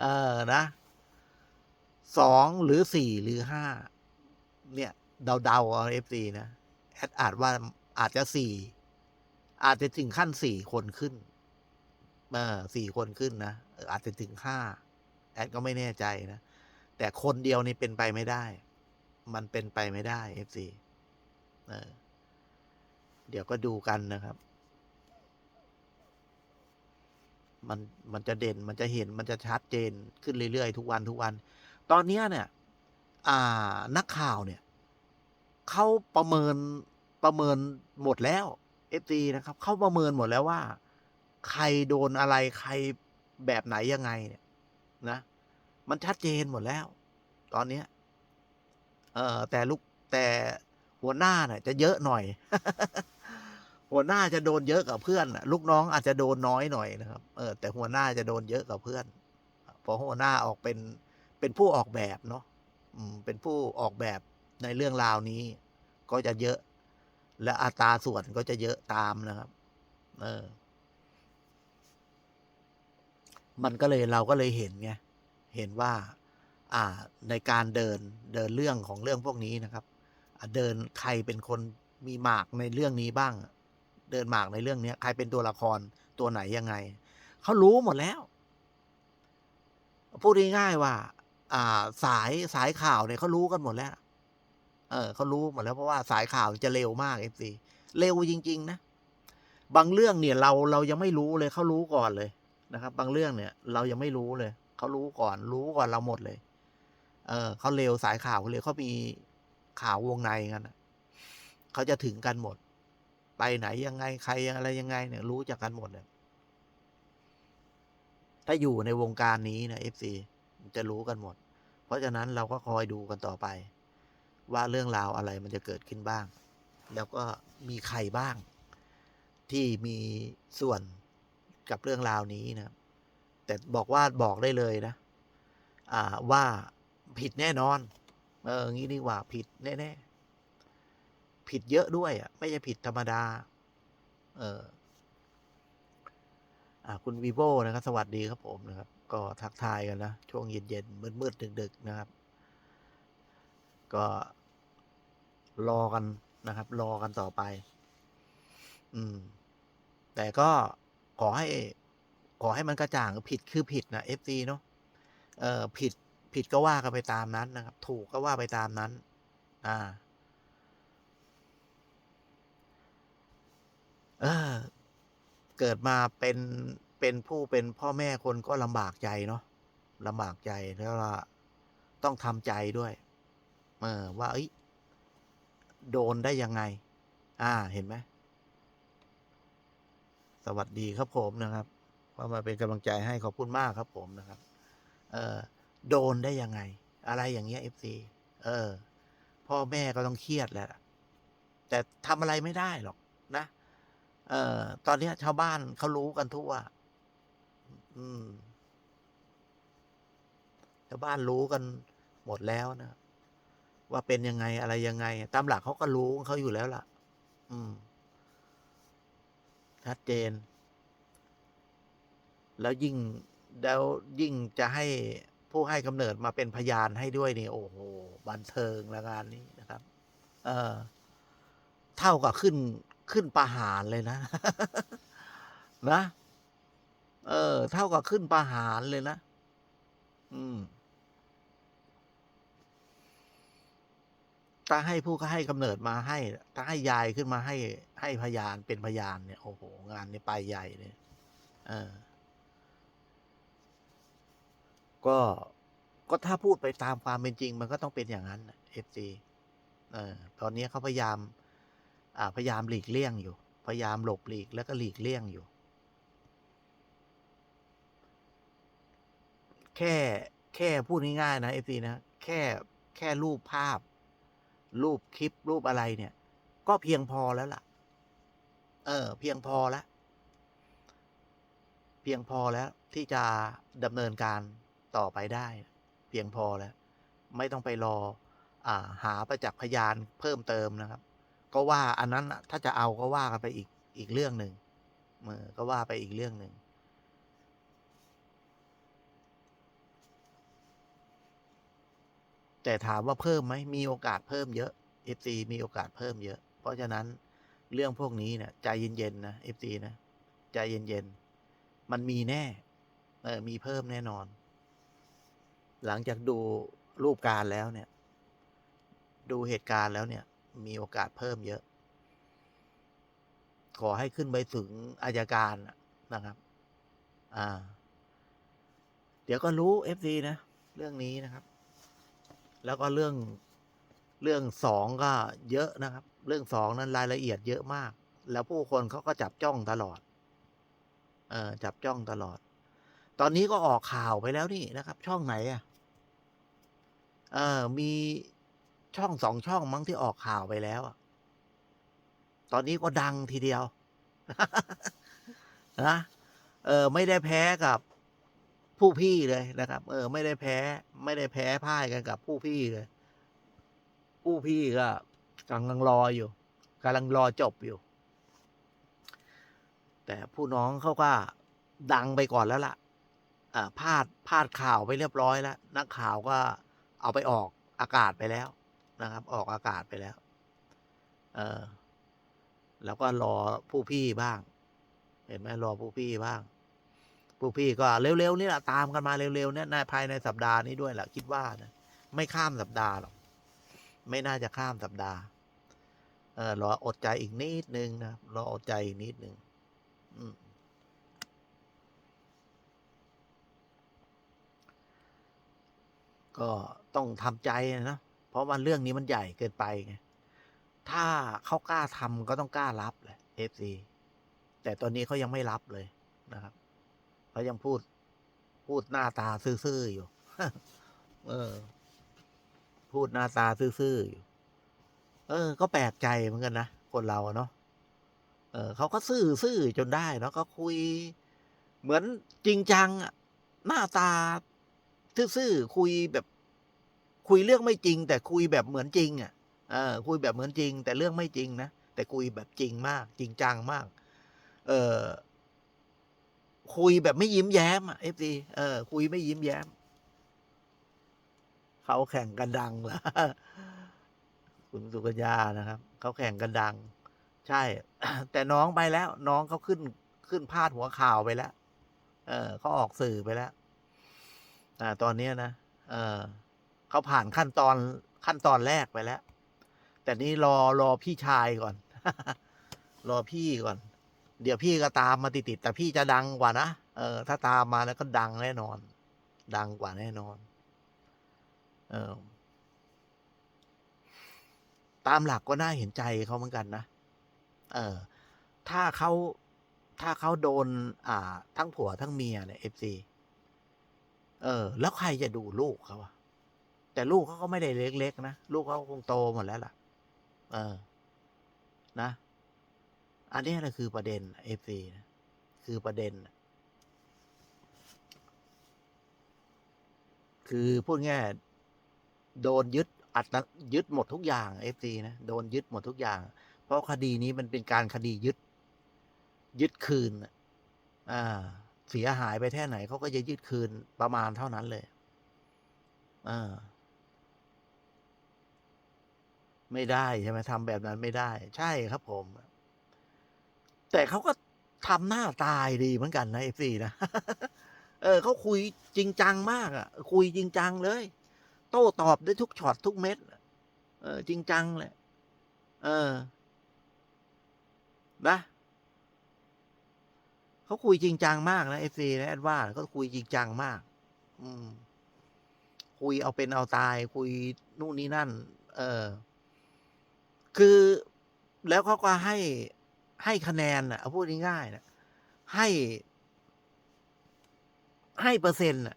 เออนะสองหรือสี่หรือห้าเนี่ยเดาๆเอาเอฟซีนะแอดอาจว่าอาจจะสี่อาจจะถึงขั้นสี่คนขึ้นเออสี่คนขึ้นนะอออาจจะถึงห้าแอดก็ไม่แน่ใจนะ แต่คนเดียวนี่เป็นไปไม่ได้ มันเป็นไปไม่ได้เอฟซีเออเดี๋ยวก็ดูกันนะครับ มันมันจะเด่นมันจะเห็นมันจะชัดเจนขึ้นเรื่อยๆ ทุกวันทุกวัน ตอนนี้เนี่ยอ่านักข่าวเนี่ยเขาประเมินประเมินหมดแล้วเอฟซีนะครับเขาประเมินหมดแล้วว่า ใครโดนอะไรใครแบบไหนยังไงเนี่ยนะ มันชัดเจนหมดแล้ว ตอนเนี้ยเออแต่ลูกแต่หัวหน้าเนี่ยจะเยอะหน่อย หัวหน้าจะโดนเยอะกว่าเพื่อนลูกน้องอาจจะโดนน้อยหน่อยนะครับ เออ แต่หัวหน้าจะโดนเยอะกว่าเพื่อนเพราะหัวหน้าออกเป็นเป็นผู้ออกแบบเนาะเป็นผู้ออกแบบในเรื่องราวนี้ ก็จะเยอะ และอัตราส่วนก็จะเยอะตามนะครับ เออ มันก็เลยเราก็เลยเห็นไงเห็นว่า อ่า ในการเดินเดินเรื่องของเรื่องพวกนี้นะครับเดินใครเป็นคนมีหมากในเรื่องนี้บ้าง เดินหมากในเรื่องเนี้ยใครเป็นตัวละครตัวไหนยังไง เขารู้หมดแล้ว พูดง่ายๆว่า อ่า สายสายข่าวเนี่ยเขารู้กันหมดแล้ว เออเขารู้หมดแล้วเพราะว่าสายข่าวจะเร็วมากเอฟซีเร็วจริง ๆ นะ บางเรื่องเนี่ยเราเรายังไม่รู้เลยเขารู้ก่อนเลยนะครับ บางเรื่องเนี่ย เรายังไม่รู้เลยเขารู้ก่อน รู้ก่อนเราหมดเลย เออเขาเร็วสายข่าวเขาเร็วเขามีข่าววงในกันเขาจะถึงกันหมด ไปไหนยังไงใครอะไรยังไงเนี่ยรู้จักกันหมดเลยถ้าอยู่ในวงการนี้นะเอฟซีจะรู้กันหมด เพราะฉะนั้นเราก็คอยดูกันต่อไป ว่าเรื่องราวอะไรมันจะเกิดขึ้นบ้าง แล้วก็มีใครบ้าง ที่มีส่วนกับเรื่องราวนี้นะแต่บอกว่าบอกได้เลยนะ อ่าว่าผิดแน่นอน เอองี้ดีกว่าผิดแน่ๆ ผิดเยอะด้วยอะไม่ใช่ผิดธรรมดา เอออ่าคุณวีโวนะครับ สวัสดีครับผมนะครับ ก็ทักทายกันนะ ช่วงเย็นๆมืดๆดึก ๆนะครับ ก็รอกันนะครับ รอกันต่อไป อืม แต่ก็ขอให้ ขอให้มันกระจ่างผิดคือผิดนะเอฟซีเนาะเออผิด ผิดก็ว่ากันไปตามนั้นนะครับ ถูกก็ว่าไปตามนั้น อ่า เออ เกิดมาเป็นเป็นผู้เป็นพ่อแม่คนก็ลำบากใจเนาะลำบากใจแล้วว่าต้องทำใจด้วย เออ ว่าเอ้ยโดนได้ยังไง อ่า เห็นไหม สวัสดีครับผมนะครับว่ามาเป็นกำลังใจให้ขอบคุณมากครับผมนะครับ เออโดนได้ยังไง อะไรอย่างเงี้ยเอฟซีเออ พ่อแม่ก็ต้องเครียดแหละแต่ทำอะไรไม่ได้หรอก เออ ตอนนี้ชาวบ้านเขารู้กันทั่ว อืม ชาวบ้านรู้กันหมดแล้วนะ ว่าเป็นยังไงอะไรยังไง ตามหลักเขาก็รู้เขาอยู่แล้วล่ะ อืม ชัดเจน แล้วยิ่งแล้วยิ่งจะให้ผู้ให้กำเนิดมาเป็นพยานให้ด้วยนี่โอ้โหบันเทิงละงานนี้นะครับ เออ เท่ากับขึ้น ขึ้นประหารเลยนะ นะ เออ เท่ากับขึ้นประหารเลยนะ อืมถ้าให้ผู้ให้กำเนิดมาให้ ถ้าให้ยายขึ้นมาให้ ให้พยานเป็นพยานเนี่ย โอ้โห งานนี้ไปใหญ่เลยเออ ก็ ก็ถ้าพูดไปตามความเป็นจริง มันก็ต้องเป็นอย่างนั้นเอฟซีเออ ตอนนี้เขาพยายาม พยายามหลีกเลี่ยงอยู่ พยายามหลบหลีกแล้วก็หลีกเลี่ยงอยู่ แค่แค่พูดง่ายๆนะเอฟซีนะแค่แค่รูปภาพ รูปคลิปรูปอะไรเนี่ย ก็เพียงพอแล้วล่ะ เออ เพียงพอแล้วเพียงพอแล้วที่จะดำเนินการต่อไปได้ เพียงพอแล้ว ไม่ต้องไปรออาหาประจักษ์พยานเพิ่มเติมนะครับ ก็ว่าอันนั้นถ้าจะเอาก็ว่ากันไปอีกอีกเรื่องหนึ่งเออก็ว่าไปอีกเรื่องหนึ่งแต่ถามว่าเพิ่มไหมมีโอกาสเพิ่มเยอะเอฟซีมีโอกาสเพิ่มเยอะ เพราะฉะนั้นเรื่องพวกนี้เนี่ยใจเย็นๆนะเอฟซีนะใจเย็นๆมันมีแน่เออมีเพิ่มแน่นอน หลังจากดูรูปการแล้วเนี่ย ดูเหตุการณ์แล้วเนี่ย มีโอกาสเพิ่มเยอะ ขอให้ขึ้นไปถึงอายการนะนะครับ อ่า เดี๋ยวก็รู้ FC นะ เรื่องนี้นะครับ แล้วก็เรื่องเรื่องสองก็เยอะนะครับ เรื่องสองนั้นรายละเอียดเยอะมาก แล้วผู้คนเขาก็จับจ้องตลอด เออจับจ้องตลอด ตอนนี้ก็ออกข่าวไปแล้วนี่นะครับ ช่องไหนอะ เออมี ช่องสองช่องมั้งที่ออกข่าวไปแล้วตอนนี้ก็ดังทีเดียวนะเออ ไม่ได้แพ้กับผู้พี่เลยนะครับ เออ ไม่ได้แพ้ ไม่ได้แพ้พ่ายกันกับผู้พี่เลย ผู้พี่ก็กำลังรออยู่กำลังรอจบอยู่ แต่ผู้น้องเขาก็ดังไปก่อนแล้วล่ะอ่าพลาดพลาดข่าวไปเรียบร้อยแล้ว นักข่าวก็เอาไปออกอากาศไปแล้ว นะครับ ออกอากาศไปแล้ว เออแล้วก็รอผู้พี่บ้าง เห็นไหมรอผู้พี่บ้าง ผู้พี่ก็เร็วๆนี่แหละตามกันมาเร็วๆเนี่ยในภายในสัปดาห์นี้ด้วยแหละคิดว่านะไม่ข้ามสัปดาห์หรอกไม่น่าจะข้ามสัปดาห์ เออรออดใจอีกนิดนึงนะรออดใจอีกนิดนึงอืมก็ต้องทำใจนะ เพราะว่าเรื่องนี้มันใหญ่เกินไปไงถ้าเขากล้าทำก็ต้องกล้ารับแหละเอฟซีแต่ตอนนี้เขายังไม่รับเลยนะครับเขายังพูดพูดหน้าตาซื่อๆอยู่ เออ พูดหน้าตาซื่อๆอยู่ เออ ก็แปลกใจเหมือนกันนะคนเราเนาะ เออเขาก็ซื่อซื่อจนได้เนาะก็คุย เหมือนจริงจังอะหน้าตาซื่อๆคุยแบบ คุยเรื่องไม่จริง แต่คุยแบบเหมือนจริงอะเออคุยแบบเหมือนจริง แต่เรื่องไม่จริงนะแต่คุยแบบจริงมาก จริงจังมาก เออคุยแบบไม่ยิ้มแย้มอะเอฟซีเออ คุยไม่ยิ้มแย้มเขาแข่งกันดังเหรอคุณสุกัญญานะครับเขาแข่งกันดัง ใช่ แต่น้องไปแล้ว น้องเขาขึ้นขึ้นพาดหัวข่าวไปแล้ว เออเขาออกสื่อไปแล้ว อ่า ตอนนี้นะเออ เขาผ่านขั้นตอนขั้นตอนแรกไปแล้ว แต่นี่รอรอพี่ชายก่อน รอพี่ก่อน เดี๋ยวพี่ก็ตามมาติดๆแต่พี่จะดังกว่านะเออ ถ้าตามมาแล้วก็ดังแน่นอน ดังกว่าแน่นอน เออ ตามหลักก็น่าเห็นใจเขาเหมือนกันนะเออ ถ้าเขาถ้าเขาโดน อ่า ทั้งผัวทั้งเมียเนี่ยเอฟซีเออ แล้วใครจะดูลูกเขาอะ แต่ลูกเขาก็ไม่ได้เล็ก ๆ นะ ลูกเขาคงโตหมดแล้วล่ะ เออ นะ อันนี้นะคือประเด็นเอฟซีนะคือประเด็น คือพูดง่ายโดนยึดอัตยึดหมดทุกอย่างเอฟซีนะโดนยึดหมดทุกอย่าง เพราะคดีนี้มันเป็นการคดียึด ยึดคืนอ่าเสียหายไปแค่ไหนเขาก็จะยึดคืนประมาณเท่านั้นเลยอ่า ไม่ได้ใช่ไหมทำแบบนั้นไม่ได้ ใช่ครับผม แต่เขาก็ทำหน้าตายดีเหมือนกันนะเอฟซีนะเออเขาคุยจริงจังมากอะ คุยจริงจังเลย โต้ตอบได้ทุกช็อตทุกเม็ดเออ จริงจังเลยเออนะเขาคุยจริงจังมากนะเอฟซีนะแอดว่าเขาคุยจริงจังมาก อืม คุยเอาเป็นเอาตาย คุยนู่นนี่นั่น เออ คือแล้วเขาก็ให้ให้คะแนนอะเอาพูดง่ายๆนะให้ ให้เปอร์เซ็นต์อะ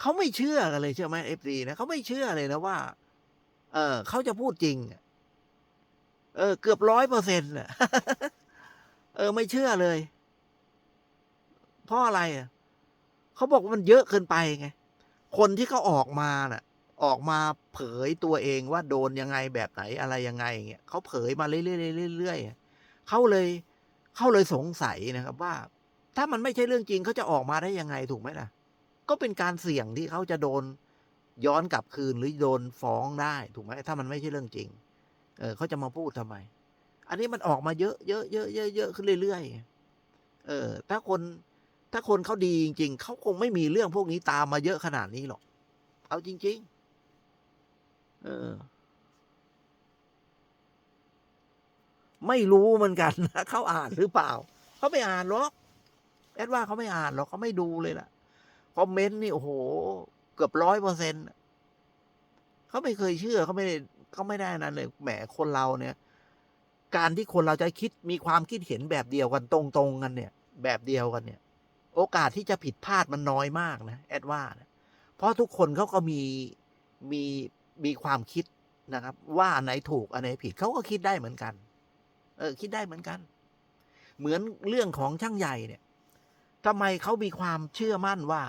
เขาไม่เชื่อกันเลยเชื่อไหมเอฟซีนะเขาไม่เชื่อเลยนะว่า เออเขาจะพูดจริงเออ เกือบร้อยเปอร์เซ็นต์อะเออ ไม่เชื่อเลยเพราะอะไรอะเขาบอกว่ามันเยอะเกินไปไง คนที่เขาออกมาน่ะ ออกมาเผยตัวเองว่าโดนยังไงแบบไหนอะไรยังไงเงี้ยเขาเผยมาเรื่อยๆเรื่อยๆเขาเลยเขาเลยสงสัยนะครับว่า ถ้ามันไม่ใช่เรื่องจริงเขาจะออกมาได้ยังไงถูกไหมล่ะ ก็เป็นการเสี่ยงที่เขาจะโดนย้อนกลับคืนหรือโดนฟ้องได้ถูกไหมถ้ามันไม่ใช่เรื่องจริง เออเขาจะมาพูดทำไม อันนี้มันออกมาเยอะเยอะเยอะเยอะเยอะขึ้นเรื่อยๆเออ ถ้าคนถ้าคนเขาดีจริง ๆเขาคงไม่มีเรื่องพวกนี้ตามมาเยอะขนาดนี้หรอก เอาจริง ๆ เออ ไม่รู้เหมือนกันนะเขาอ่านหรือเปล่า เขาไม่อ่านหรอกแอดว่าเขาไม่อ่านหรอกเขาไม่ดูเลยล่ะ คอมเมนต์นี่โอ้โห เกือบร้อยเปอร์เซ็นต์เขาไม่เคยเชื่อเขาไม่ได้เขาไม่ได้นั้นเลยแหมคนเราเนี่ย การที่คนเราจะคิดมีความคิดเห็นแบบเดียวกันตรงๆกันเนี่ย แบบเดียวกันเนี่ย โอกาสที่จะผิดพลาดมันน้อยมากนะแอดว่านะเพราะทุกคนเขาก็มีมี มีความคิดนะครับ ว่าอันไหนถูกอันไหนผิดเขาก็คิดได้เหมือนกัน เออ คิดได้เหมือนกัน เหมือนเรื่องของช่างใหญ่เนี่ยทำไมเขามีความเชื่อมั่นว่า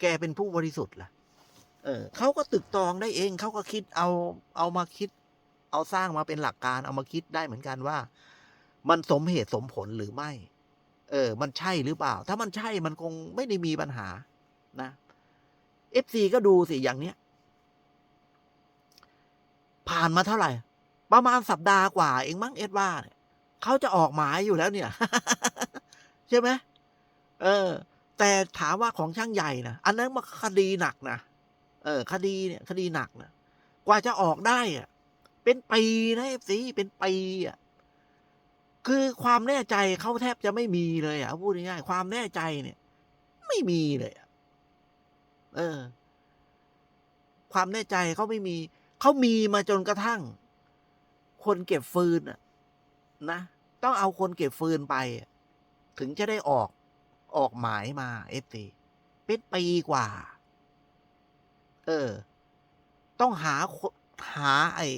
แกเป็นผู้บริสุทธิ์ล่ะ เออเขาก็ตึกตองได้เองเขาก็คิดเอาเอามาคิด เอาสร้างมาเป็นหลักการ เอามาคิดได้เหมือนกันว่า มันสมเหตุสมผลหรือไม่ เออ มันใช่หรือเปล่า ถ้ามันใช่มันคงไม่ได้มีปัญหานะเอฟซีก็ดูสิอย่างเนี้ย ผ่านมาเท่าไหร่ ประมาณสัปดาห์กว่า เองมั้งเอ็ดว่าเนี่ยเขาจะออกหมายอยู่แล้วเนี่ย ใช่ไหมเออ แต่ถามว่าของช่างใหญ่นะอันนั้นมันคดีหนักนะเออ คดีเนี่ย คดีหนักนะกว่าจะออกได้อะเป็นปีนะเอฟซีเป็นปีอะคือความแน่ใจเขาแทบจะไม่มีเลยอะพูดง่ายๆความแน่ใจเนี่ย ไม่มีเลยอะเออ ความแน่ใจเขาไม่มี เขามีมาจนกระทั่ง คนเก็บฟืนนะ ต้องเอาคนเก็บฟืนไป ถึงจะได้ออกออกหมายมาเอฟซีเป็นปีกว่า เออ ต้องหาหาไอ้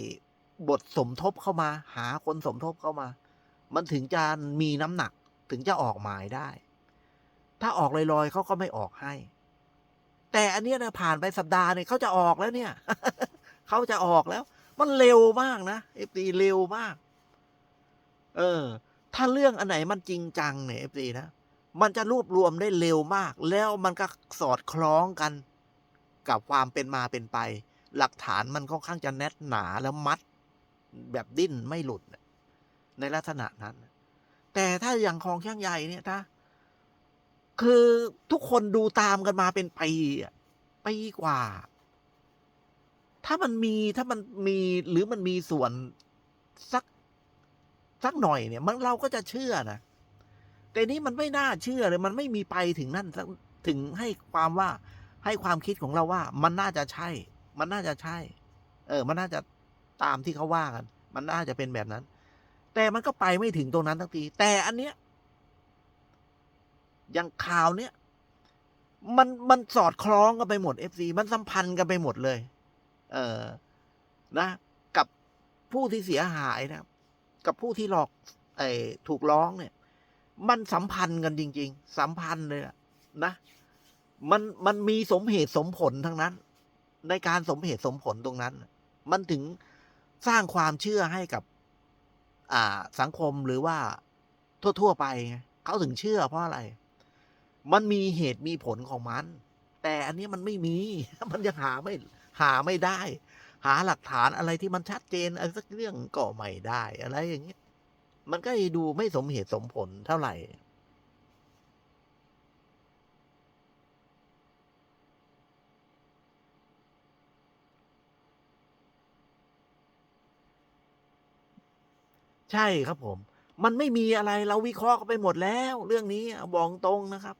บทสมทบเข้ามา หาคนสมทบเข้ามา มันถึงจะมีน้ำหนักถึงจะออกหมายได้ ถ้าออกลอยๆเขาก็ไม่ออกให้ แต่อันเนี้ยนะผ่านไปสัปดาห์เนี่ยเขาจะออกแล้วเนี่ย เขาจะออกแล้ว มันเร็วมากนะเอฟซีเร็วมาก เออ ถ้าเรื่องอันไหนมันจริงจังเนี่ยเอฟซีนะมันจะรวบรวมได้เร็วมาก แล้วมันก็สอดคล้องกัน กับความเป็นมาเป็นไป หลักฐานมันค่อนข้างจะแน่นหนาแล้วมัด แบบดิ้นไม่หลุดในลักษณะนั้น แต่ถ้าอย่างของช่างใหญ่เนี่ยถ้าคือทุกคนดูตามกันมาเป็นปีอะปีกว่า ถ้ามันมีถ้ามันมีหรือมันมีส่วนสักสักหน่อยเนี่ย มันเราก็จะเชื่อนะแต่นี้มันไม่น่าเชื่อเลย มันไม่มีไปถึงนั่นถึงให้ความว่าให้ความคิดของเราว่า มันน่าจะใช่ มันน่าจะใช่ เออ มันน่าจะตามที่เขาว่ากัน มันน่าจะเป็นแบบนั้น แต่มันก็ไปไม่ถึงตรงนั้นทั้งที แต่อันเนี้ยอย่างข่าวเนี้ยมันมันสอดคล้องกันไปหมดเอฟซีมันสัมพันธ์กันไปหมดเลย เออนะ กับผู้ที่เสียหายนะกับผู้ที่หลอกไอ้ถูกร้องเนี่ย มันสัมพันธ์กันจริง ๆ สัมพันธ์เลยนะมันมันมีสมเหตุสมผลทั้งนั้น ในการสมเหตุสมผลตรงนั้น มันถึงสร้างความเชื่อให้กับ อ่าสังคมหรือว่าทั่ว ๆ ไปเขาถึงเชื่อเพราะอะไร มันมีเหตุมีผลของมัน แต่อันนี้มันไม่มี มันยังหาไม่ หาไม่ได้ หาหลักฐานอะไรที่มันชัดเจนอะไรสักเรื่องก็ไม่ได้อะไรอย่างเงี้ยมันก็ดูไม่สมเหตุสมผลเท่าไหร่ใช่ครับผม มันไม่มีอะไรเราวิเคราะห์กันไปหมดแล้ว เรื่องนี้บอกตรงนะครับ